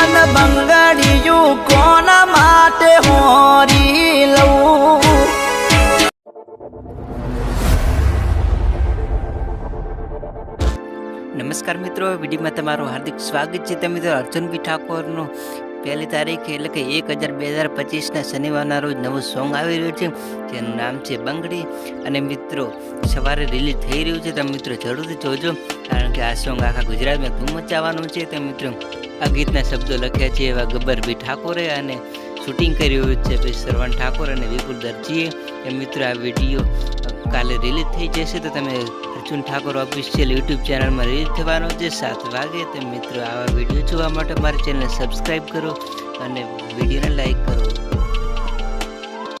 અન બંગડિયું કોના માટે હોરી નમસ્કાર મિત્રો, વિડીયોમાં તમારું હાર્દિક સ્વાગત છે. તમે મિત્રો અર્જુનભાઈ ઠાકોરનું પહેલી તારીખ એટલે કે એક હજાર બે હજાર પચીસના શનિવારના રોજ નવું સોંગ આવી રહ્યું છે. જેનું નામ છે બંગડી. અને મિત્રો, સવારે રિલીઝ થઈ રહ્યું છે. તમે મિત્રો, જરૂરથી જોજો. કારણ કે આ સોંગ આખા ગુજરાતમાં ધૂમ મચાવવાનું છે તો મિત્રો. આ ગીતના શબ્દો લખ્યા છે એવા ગબ્બરભાઈ ઠાકોરે અને શૂટિંગ કર્યું છે ભાઈ સરવણ ઠાકોર અને વિપુલ દરજીએ. એ મિત્રો આ વીડિયો કાલે રિલીઝ થઈ જશે તો તમે અર્જુન ઠાકોર ઓફિશિયલ યુટ્યુબ ચેનલમાં રિલીઝ થવાનો છે. સાત વાગે તો મિત્રો આવા વીડિયો જોવા માટે મારી ચેનલને સબસ્ક્રાઈબ કરો અને વિડીયોને લાઈક કરો.